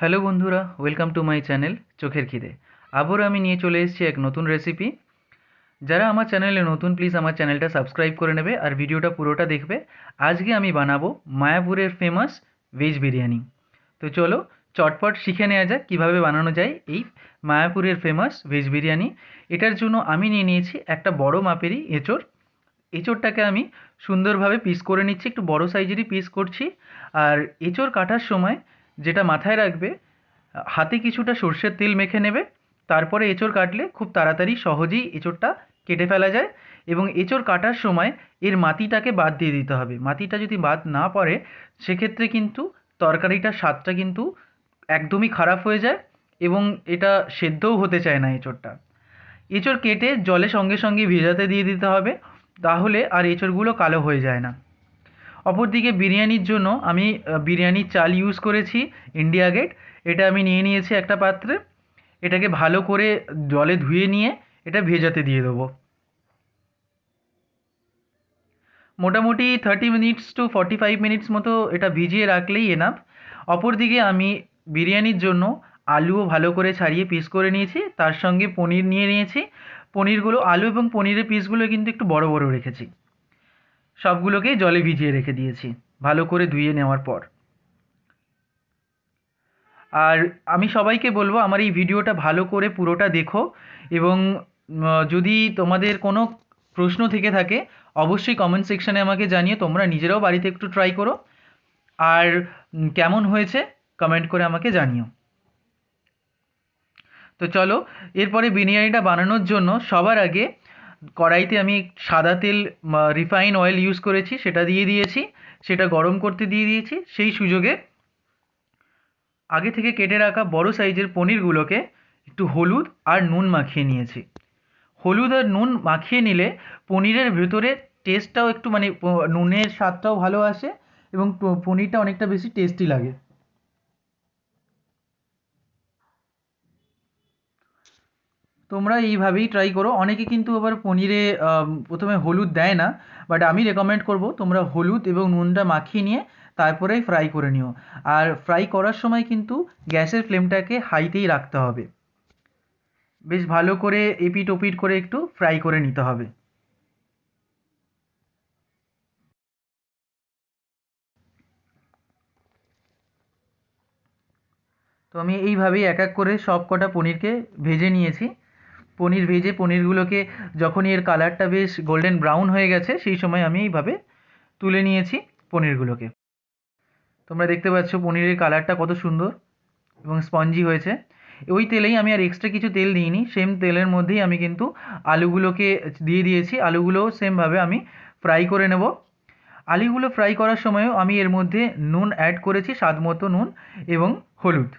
Hello বন্ধুরা welcome to my channel চোখের খিদে। আবারও আমি নিয়ে চলে এসেছি এক নতুন রেসিপি যারা আমার চ্যানেলে নতুন প্লিজ আমার চ্যানেলটা সাবস্ক্রাইব করে নেবে আর ভিডিওটা পুরোটা দেখবে। আজকে আমি বানাবো মায়াপুরের ফেমাস ভেজ বিরিয়ানি। তো চলো, চটপট শিখে নেওয়া যাক কীভাবে বানানো যায় এই মায়াপুরের ফেমাস ভেজ বিরিয়ানি। এটার জন্য আমি নিয়ে নিয়েছি একটা বড় মাপেরই এঁচড়। এঁচড়টাকে আমি সুন্দরভাবে পিস করে নিচ্ছি, একটু বড় সাইজেরই পিস করছি। আর এঁচড় কাটার সময় যেটা মাথায় রাখবে, হাতে কিছুটা সর্ষের তেল মেখে নেবে, তারপরে এঁচড় কাটলে খুব তাড়াতাড়ি সহজেই এঁচড়টা কেটে ফেলা যায় এবং এঁচড় কাটার সময় এর মাটিটাকে বাদ দিয়ে দিতে হবে। মাটিটা যদি বাদ না পড়ে, সেক্ষেত্রে কিন্তু তরকারিটার স্বাদটা কিন্তু একদমই খারাপ হয়ে যায় এবং এটা সেদ্ধও হতে চায় না এঁচড়টা। এঁচড় কেটে জলে সঙ্গে সঙ্গে ভেজাতে দিয়ে দিতে হবে, তাহলে আর এঁচড়গুলো কালো হয়ে যায় না। অপরদিকে বিরিয়ানির জন্য আমি বিরিয়ানির চাল ইউজ করেছি ইন্ডিয়া গেট এটা আমি নিয়ে নিয়েছি একটা পাত্রে। এটাকে ভালো করে জলে ধুয়ে নিয়ে এটা ভেজাতে দিয়ে দেবো। মোটামুটি thirty minutes to forty five minutes মতো এটা ভিজিয়ে রাখলেই এনাফ অপরদিকে আমি বিরিয়ানির জন্য আলুও ভালো করে ছাড়িয়ে পিস করে নিয়েছি। তার সঙ্গে পনির নিয়ে নিয়েছি। পনিরগুলো, আলু এবং পনিরের পিসগুলো কিন্তু একটু বড় বড় রেখেছি। সবগুলোকেই জলে ভিজিয়ে রেখে দিয়েছি। ভালো করে ধুয়ে নেওয়ার পর। আর আমি সবাইকে বলব, আমার এই ভিডিওটা ভালো করে পুরোটা দেখো এবং যদি তোমাদের কোনো প্রশ্ন থেকে থাকে, অবশ্যই কমেন্ট সেকশানে আমাকে জানিয়ে তোমরা নিজেরাও বাড়িতে একটু ট্রাই করো। আর কেমন হয়েছে কমেন্ট করে আমাকে জানিও। তো চলো, এরপরে বিরিয়ানিটা বানানোর জন্য সবার আগে কড়াইতে আমি সাদা তেল রিফাইন অয়েল ইউজ করেছি, সেটা দিয়ে দিয়েছি, সেটা গরম করতে দিয়ে দিয়েছি, সেই সুযোগে আগে থেকে কেটে রাখা বড় সাইজের পনিরগুলোকে একটু হলুদ আর নুন মাখিয়ে নিয়েছি। হলুদ আর নুন মাখিয়ে নিলে পনিরের ভেতরে টেস্টটাও একটু মানে নুনের স্বাদটাও ভালো আসে এবং পনিরটা অনেকটা বেশি টেস্টি লাগে। তোমরা এইভাবেই ট্রাই করো। অনেকে কিন্তু আবার পনিরে প্রথমে হলুদ দেয় না বাট আমি রেকমেন্ড করব তোমরা হলুদ এবং নুনটা মাখিয়ে নিয়ে তারপরেই ফ্রাই করে নিও। আর ফ্রাই করার সময় কিন্তু গ্যাসের ফ্লেমটাকে হাইতেই রাখতে হবে। বেশ ভালো করে এপিট ওপিট করে একটু ফ্রাই করে নিতে হবে। তো আমি এইভাবেই এক এক করে সব কটা পনিরকে ভেজে নিয়েছি। পনির ভেজে পনিরগুলোকে যখনই এর কালারটা বেশ গোল্ডেন ব্রাউন হয়ে গেছে, সেই সময় আমি এইভাবে তুলে নিয়েছি পনিরগুলোকে। তোমরা দেখতে পাচ্ছ পনিরের কালারটা কত সুন্দর এবং স্পঞ্জি হয়েছে। ওই তেলেই আমি আর এক্সট্রা কিছু তেল দিইনি সেম তেলের মধ্যেই আমি কিন্তু আলুগুলোকে দিয়ে দিয়েছি। আলুগুলোও সেমভাবে আমি ফ্রাই করে নেব। আলুগুলো ফ্রাই করার সময়ও আমি এর মধ্যে নুন অ্যাড করেছি, স্বাদ মতো নুন এবং হলুদ।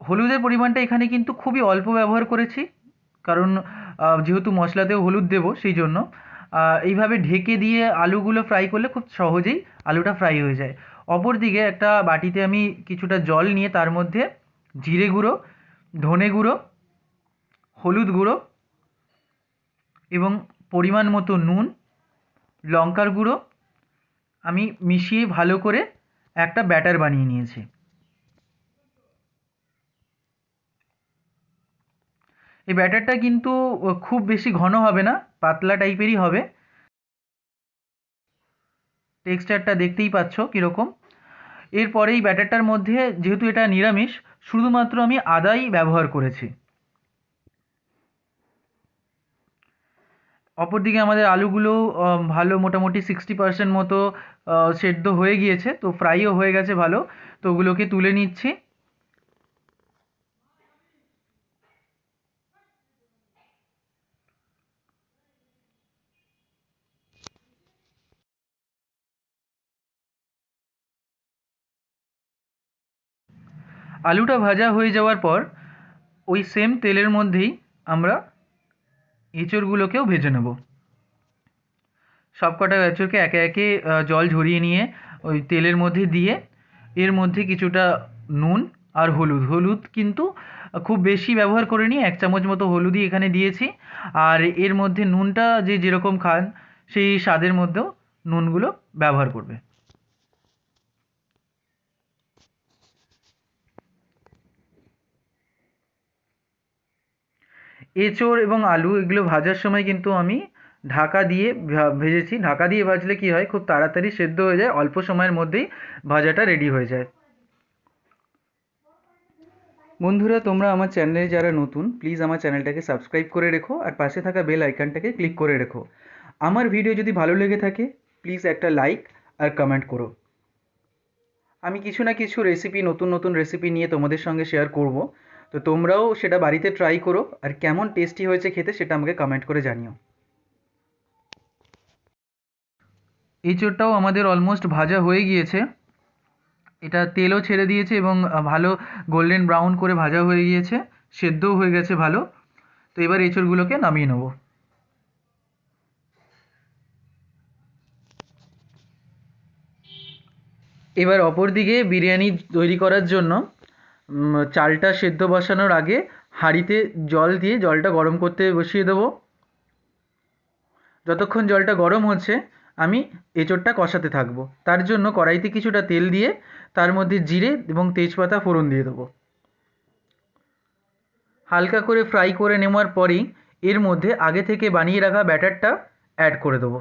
হলুদের পরিমাণটা এখানে কিন্তু খুবই অল্প ব্যবহার করেছি। কারণ যেহেতু মশলাতেও হলুদ দেব, সেই জন্য। এইভাবে ঢেকে দিয়ে আলুগুলো ফ্রাই করলে খুব সহজেই আলুটা ফ্রাই হয়ে যায়। অপর দিকে একটা বাটিতে আমি কিছুটা জল নিয়ে তার মধ্যে জিরে গুঁড়ো, ধনে গুঁড়ো, হলুদ গুঁড়ো এবং পরিমাণ মতো নুন, লঙ্কার গুঁড়ো আমি মিশিয়ে ভালো করে একটা ব্যাটার বানিয়ে নিয়েছি। এই ব্যাটারটা কিন্তু খুব বেশি ঘন হবে না, পাতলা টাইপেরই হবে। টেক্সচারটা দেখতেই পাচ্ছ কীরকম। এরপরে এই ব্যাটারটার মধ্যে, যেহেতু এটা নিরামিষ, শুধুমাত্র আমি আদাই ব্যবহার করেছি। অপরদিকে আমাদের আলুগুলো ভালো মোটামুটি সিক্সটি পার্সেন্ট মতো সেদ্ধ হয়ে গিয়েছে, তো ফ্রাইও হয়ে গেছে ভালো। তো ওগুলোকে তুলে নিচ্ছি। আলুটা ভাজা হয়ে যাওয়ার পর ওই সেম তেলের মধ্যেই আমরা এঁচড়গুলোকেও ভেজে নেব। সব কটা এঁচড়কে একে একে জল ঝরিয়ে নিয়ে ওই তেলের মধ্যে দিয়ে এর মধ্যে কিছুটা নুন আর হলুদ। হলুদ কিন্তু খুব বেশি ব্যবহার করে নিয়ে এক চামচ মতো হলুদই এখানে দিয়েছি। আর এর মধ্যে নুনটা যে যেরকম খান, সেই স্বাদের মধ্যেও নুনগুলো ব্যবহার করবে। এঁচোড় এবং আলু এগুলো ভাজার সময় কিন্তু আমি ঢাকা দিয়ে ভেজেছি। ঢাকা দিয়ে ভাজলে কী হয়? খুব তাড়াতাড়ি সেদ্ধ হয়ে যায়, অল্প সময়ের মধ্যেই ভাজাটা রেডি হয়ে যায়। বন্ধুরা, তোমরা আমার চ্যানেলে যারা নতুন প্লিজ আমার চ্যানেলটাকে সাবস্ক্রাইব করে রেখো আর পাশে থাকা বেল আইকনটাকে ক্লিক করে রেখো। আমার ভিডিও যদি ভালো লেগে থাকে প্লিজ একটা লাইক আর কমেন্ট করো। আমি কিছু না কিছু রেসিপি নতুন নতুন রেসিপি নিয়ে তোমাদের সঙ্গে শেয়ার করব। তো তোমরাও সেটা বাড়িতে ট্রাই করো আর কেমন টেস্টি হয়েছে খেতে সেটা আমাকে কমেন্ট করে জানিও। এঁচোড়টাও আমাদের অলমোস্ট ভাজা হয়ে গিয়েছে। এটা তেলও ছেড়ে দিয়েছে এবং ভালো গোল্ডেন ব্রাউন করে ভাজা হয়ে গিয়েছে। সেদ্ধও হয়ে গেছে ভালো। তো এবার এঁচোড়গুলোকে নামিয়ে নেব। এবার অপর দিকে বিরিয়ানি তৈরি করার জন্য চালটা সেদ্ধ বসানোর আগে হাঁড়িতে জল দিয়ে জলটা গরম করতে বসিয়ে দেবো। যতক্ষণ জলটা গরম হচ্ছে, আমি এঁচোড়টা কষাতে থাকব। তার জন্য কড়াইতে কিছুটা তেল দিয়ে তার মধ্যে জিরে এবং তেজপাতা ফোড়ন দিয়ে দেবো। হালকা করে ফ্রাই করে নেওয়ার পরেই এর মধ্যে আগে থেকে বানিয়ে রাখা ব্যাটারটা অ্যাড করে দেবো।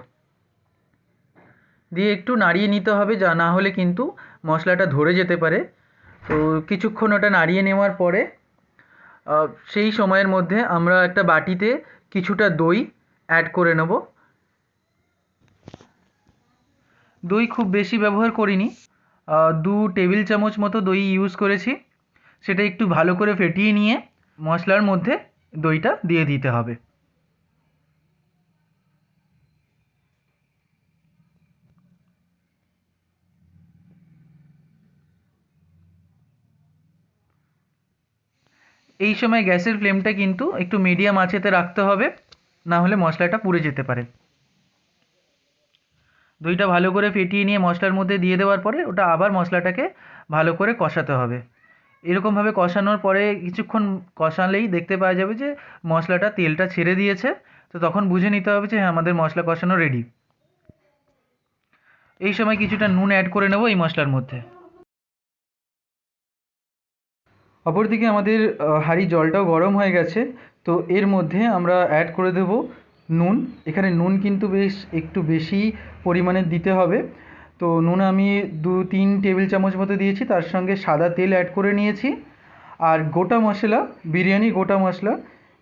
দিয়ে একটু নাড়িয়ে নিতে হবে, যা না হলে কিন্তু মশলাটা ধরে যেতে পারে। তো কিছুক্ষণ ওটা নাড়িয়ে নেওয়ার পরে সেই সময়ের মধ্যে আমরা একটা বাটিতে কিছুটা দই অ্যাড করে নেব। দই খুব বেশি ব্যবহার করিনি। দু টেবিল চামচ মতো দই ইউজ করেছি। সেটা একটু ভালো করে ফেটিয়ে নিয়ে মশলার মধ্যে দইটা দিয়ে দিতে হবে। এই সময় গ্যাসের ফ্লেমটা কিন্তু একটু মিডিয়াম আঁচেতে রাখতে হবে, না হলে মশলাটা পুড়ে যেতে পারে। দইটা ভালো করে ফেটিয়ে নিয়ে মশলার মধ্যে দিয়ে দেওয়ার পরে ওটা আবার মশলাটাকে ভালো করে কষাতে হবে। এরকমভাবে কষানোর পরে কিছুক্ষণ কষালেই দেখতে পাওয়া যাবে যে মশলাটা তেলটা ছেড়ে দিয়েছে, তো তখন বুঝে নিতে হবে যে হ্যাঁ আমাদের মশলা কষানো রেডি এই সময় কিছুটা নুন অ্যাড করে নেব এই মশলার মধ্যে। অপরদিকে আমাদের হাঁড়ি জলটাও গরম হয়ে গেছে, তো এর মধ্যে আমরা অ্যাড করে দেব নুন। এখানে নুন কিন্তু বেশ একটু বেশি পরিমাণে দিতে হবে। তো নুন আমি দু তিন টেবিল চামচ মতো দিয়েছি, তার সঙ্গে সাদা তেল অ্যাড করে নিয়েছি। আর গোটা মশলা, বিরিয়ানি গোটা মশলা,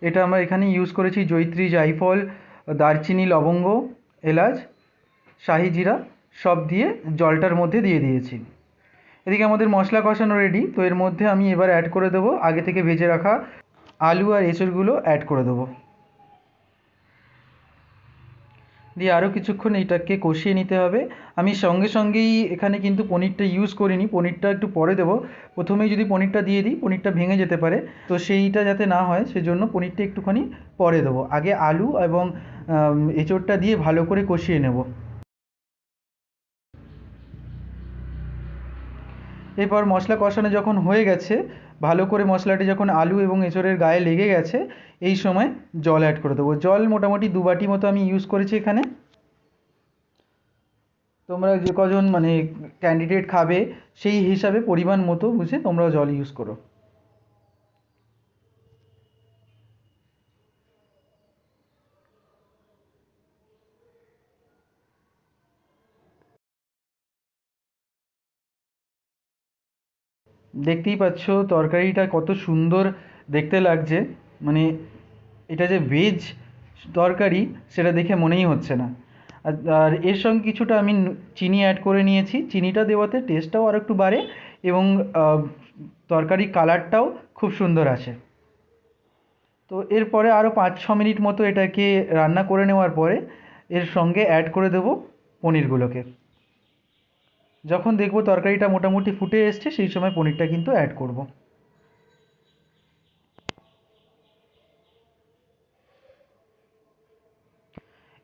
এটা আমরা এখানে ইউজ করেছি জৈত্রী জায়ফল দারচিনি, লবঙ্গ, এলাচ, শাহি জিরা, সব দিয়ে জলটার মধ্যে দিয়ে দিয়েছি। এদিকে আমাদের মশলা কষানো রেডি তো এর মধ্যে আমি এবার অ্যাড করে দেবো আগে থেকে ভেজে রাখা আলু আর এঁচড়গুলো অ্যাড করে দেবো। দিয়ে আরও কিছুক্ষণ এটাকে কষিয়ে নিতে হবে। আমি সঙ্গে সঙ্গেই এখানে কিন্তু পনিরটা ইউজ করিনি, পনিরটা একটু পরে দেবো। প্রথমেই যদি পনিরটা দিয়ে দিই, পনিরটা ভেঙে যেতে পারে। তো সেইটা যাতে না হয়, সেজন্য পনিরটা একটুখানি পরে দেবো। আগে আলু এবং এঁচোড়টা দিয়ে ভালো করে কষিয়ে নেব। এরপর মশলা কষানো যখন হয়ে গেছে, ভালো করে মশলাটি যখন আলু এবং এঁচড়ের গায়ে লেগে গেছে, এই সময় জল অ্যাড করে দেবো। জল মোটামুটি দু বাটি মতো আমি ইউজ করেছি এখানে। তোমরা যে কজন মানে ক্যান্ডিডেট খাবে, সেই হিসাবে পরিমাণ মতো বুঝে তোমরা জল ইউজ করো। দেখতেই পাচ্ছ তরকারিটা কত সুন্দর দেখতে লাগছে। মানে এটা যে ভেজ তরকারি সেটা দেখে মনেই হচ্ছে না। আর এর সঙ্গে কিছুটা আমি চিনি অ্যাড করে নিয়েছি। চিনিটা দেওয়াতে টেস্টটাও আর একটু বাড়ে এবং তরকারির কালারটাও খুব সুন্দর আসে। তো এরপরে আরও পাঁচ ছ মিনিট মতো এটাকে রান্না করে নেওয়ার পরে এর সঙ্গে অ্যাড করে দেবো পনিরগুলোকে। যখন দেখব তরকারিটা মোটামুটি ফুটে এসছে, সেই সময় পনিরটা কিন্তু অ্যাড করব।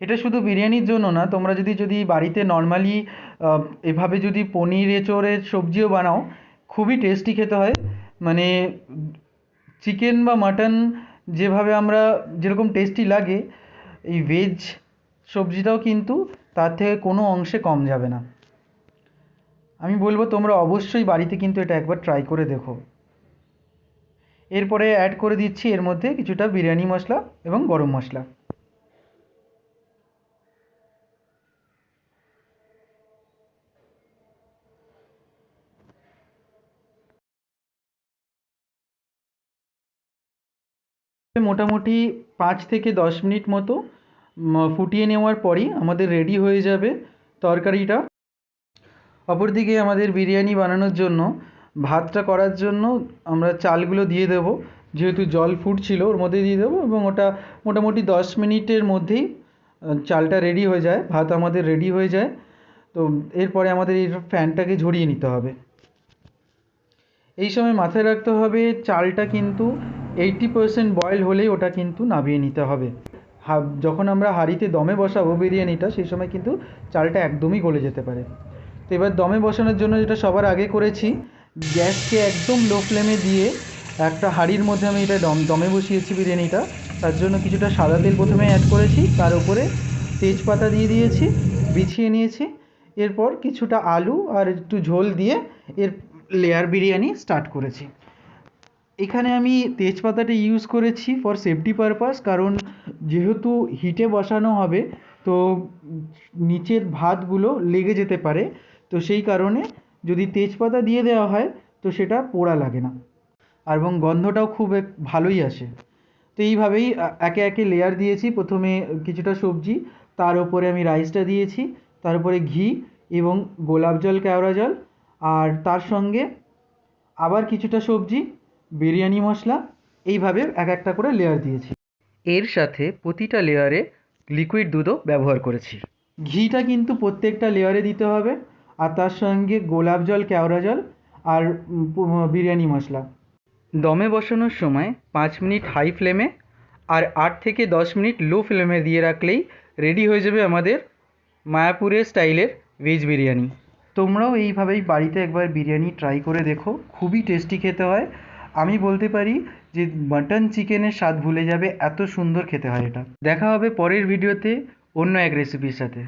এটা শুধু বিরিয়ানির জন্য না, তোমরা যদি যদি বাড়িতে নর্মালি এভাবে যদি পনির, এঁচোড়ের সবজিও বানাও, খুবই টেস্টি খেতে হয়। মানে চিকেন বা মাটন যেভাবে আমরা যেরকম টেস্টি লাগে, এই ভেজ সবজিটাও কিন্তু তার থেকে কোনো অংশে কম যাবে না। আমি বলব তোমরা অবশ্যই বাড়িতে কিন্তু এটা একবার ট্রাই করে দেখো। এরপরে অ্যাড করে দিচ্ছি এর মধ্যে কিছুটা বিরিয়ানি মশলা এবং গরম মশলা। মোটামুটি পাঁচ থেকে দশ মিনিট মতো ফুটিয়ে নেওয়ার পরই আমাদের রেডি হয়ে যাবে তরকারিটা। অপরদিকে আমাদের বিরিয়ানি বানানোর জন্য ভাতটা করার জন্য আমরা চালগুলো দিয়ে দেব। যেহেতু জল ফুটছিল, ওর মধ্যে দিয়ে দেবো এবং ওটা মোটামুটি দশ মিনিটের মধ্যেই চালটা রেডি হয়ে যায়, ভাত আমাদের রেডি হয়ে যায়। তো এরপরে আমাদের এই ফ্যানটাকে ঝরিয়ে নিতে হবে। এই সময় মাথায় রাখতে হবে, চালটা কিন্তু এইটটি পার্সেন্ট বয়েল হলেই ওটা কিন্তু নামিয়ে নিতে হবে। যখন আমরা হাঁড়িতে দমে বসাবো বিরিয়ানিটা, সেই সময় কিন্তু চালটা একদমই গলে যেতে পারে। তো এবার দমে বসানোর জন্য যেটা সবার আগে করেছি, গ্যাসকে একদম লো ফ্লেমে দিয়ে একটা হাঁড়ির মধ্যে আমি এটা দম, দমে বসিয়েছি বিরিয়ানিটা। তার জন্য কিছুটা সাদা তেল প্রথমে অ্যাড করেছি, তার উপরে তেজপাতা দিয়ে দিয়েছি, বিছিয়ে নিয়েছি। এরপর কিছুটা আলু আর একটু ঝোল দিয়ে এর লেয়ার বিরিয়ানি স্টার্ট করেছি। এখানে আমি তেজপাতাটা ইউজ করেছি ফর সেফটি পারপাস কারণ যেহেতু হিটে বসানো হবে, তো নিচের ভাতগুলো লেগে যেতে পারে। তো সেই কারণে যদি তেজপাতা দিয়ে দেওয়া হয়, তো সেটা পোড়া লাগে না। আর এবং গন্ধটাও খুব ভালোই আসে। তো এইভাবেই একে একে লেয়ার দিয়েছি। প্রথমে কিছুটা সবজি, তার উপরে আমি রাইসটা দিয়েছি, তার উপরে ঘি এবং গোলাপ জল, কেওড়া জল, আর তার সঙ্গে আবার কিছুটা সবজি, বিরিয়ানি মশলা, এইভাবে এক একটা করে লেয়ার দিয়েছি। এর সাথে প্রতিটা লেয়ারে লিকুইড দুধও ব্যবহার করেছি। ঘিটা কিন্তু প্রত্যেকটা লেয়ারে দিতে হবে। আর তার সঙ্গে গোলাপ জল কেওড়া জল আর বিরিয়ানি মশলা। দমে বসানোর সময় পাঁচ মিনিট হাই ফ্লেমে আর আট থেকে দশ মিনিট লো ফ্লেমে দিয়ে রাখলেই রেডি হয়ে যাবে আমাদের মায়াপুরের স্টাইলের ভেজ বিরিয়ানি। তোমরাও এইভাবেই বাড়িতে একবার বিরিয়ানি ট্রাই করে দেখো খুবই টেস্টি খেতে হয়। আমি বলতে পারি যে মাটন চিকেনের স্বাদ ভুলে যাবে এত সুন্দর খেতে হয় এটা। দেখা হবে পরের ভিডিওতে অন্য এক রেসিপির সাথে।